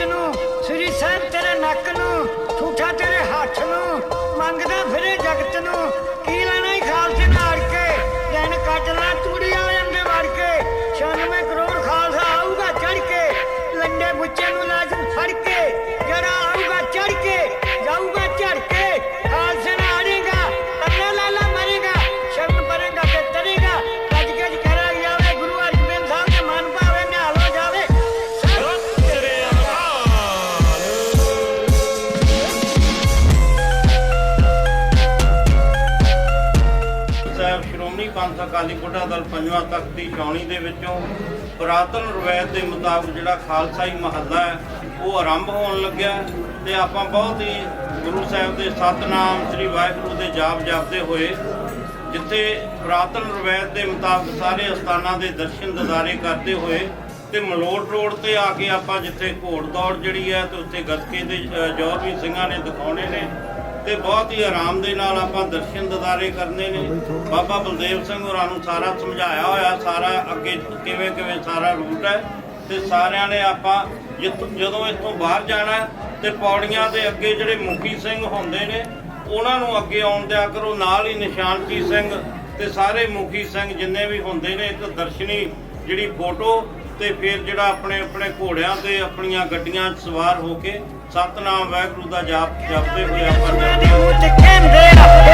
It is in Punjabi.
afternoon. ਸ਼੍ਰੋਮਣੀ ਪੰਥ ਅਕਾਲੀ ਬੁੱਢਾ ਦਲ ਪੰਜਵਾਂ ਤਖਤ ਦੀ ਚੌਣੀ ਦੇ ਵਿੱਚੋਂ ਪੁਰਾਤਨ ਰਵਾਇਤ ਦੇ ਮੁਤਾਬਕ ਜਿਹੜਾ ਖਾਲਸਾਈ ਮਹੱਲਾ ਹੈ, ਉਹ ਆਰੰਭ ਹੋਣ ਲੱਗਿਆ ਹੈ ਤੇ ਆਪਾਂ ਬਹੁਤ ਹੀ ਗੁਰੂ ਸਾਹਿਬ ਦੇ ਸਤਨਾਮ, ਸ੍ਰੀ ਵਾਹਿਗੁਰੂ ਦੇ ਜਾਪ ਜਪਦੇ ਹੋਏ ਜਿੱਥੇ ਪੁਰਾਤਨ ਰਵਾਇਤ ਦੇ ਮੁਤਾਬਕ ਸਾਰੇ ਅਸਥਾਨਾਂ ਦੇ ਦਰਸ਼ਨ ਦਿਦਾਰੇ ਕਰਦੇ ਹੋਏ ਤੇ ਮਲੋਟ ਰੋਡ ਤੇ ਆ ਕੇ ਆਪਾਂ ਜਿੱਥੇ ਘੋੜ ਦੌੜ ਜਿਹੜੀ ਹੈ ਤੇ ਉੱਥੇ ਗੱਤਕੇ ਦੇ ਜੋਰ ਵੀ ਸਿੰਘਾਂ ਨੇ ਦਿਖਾਉਣੇ ਨੇ ਤੇ ਬਹੁਤ ਹੀ ਆਰਾਮ ਦੇ ਨਾਲ ਆਪਾਂ ਦਰਸ਼ਨ ਦਿਦਾਰੇ ਕਰਨੇ ਨੇ। ਬਾਬਾ ਬਲਦੇਵ ਸਿੰਘ ਹੋਰਾਂ ਨੂੰ ਸਾਰਾ ਸਮਝਾਇਆ ਹੋਇਆ ਸਾਰਾ ਅੱਗੇ ਕਿਵੇਂ ਕਿਵੇਂ ਸਾਰਾ ਰੂਟ ਹੈ। ਤੇ ਸਾਰਿਆਂ ਨੇ ਆਪਾਂ ਜਦੋਂ ਇੱਥੋਂ ਬਾਹਰ ਜਾਣਾ ਤੇ ਪੌੜੀਆਂ ਦੇ ਅੱਗੇ ਜਿਹੜੇ ਮੁਖੀ ਸਿੰਘ ਹੁੰਦੇ ਨੇ ਉਹਨਾਂ ਨੂੰ ਅੱਗੇ ਆਉਣ ਦਿਆ ਕਰੋ। ਨਾਲ ਹੀ ਨਿਸ਼ਾਨਜੀ ਸਿੰਘ ਤੇ ਸਾਰੇ ਮੁਖੀ ਸਿੰਘ ਜਿੰਨੇ ਵੀ ਹੁੰਦੇ ਨੇ ਇੱਕ ਦਰਸ਼ਨੀ ਜਿਹੜੀ ਫੋਟੋ ਤੇ ਫਿਰ ਜਿਹੜਾ ਆਪਣੇ ਆਪਣੇ ਘੋੜਿਆਂ ਤੇ ਆਪਣੀਆਂ ਗੱਡੀਆਂ 'ਚ ਸਵਾਰ ਹੋ ਕੇ ਸਤਨਾਮ ਵਾਹਿਗੁਰੂ ਦਾ ਜਾਪ ਜਪਦੇ ਹੋਏ ਆਪਾਂ ਜਾਂਦੇ ਹਾਂ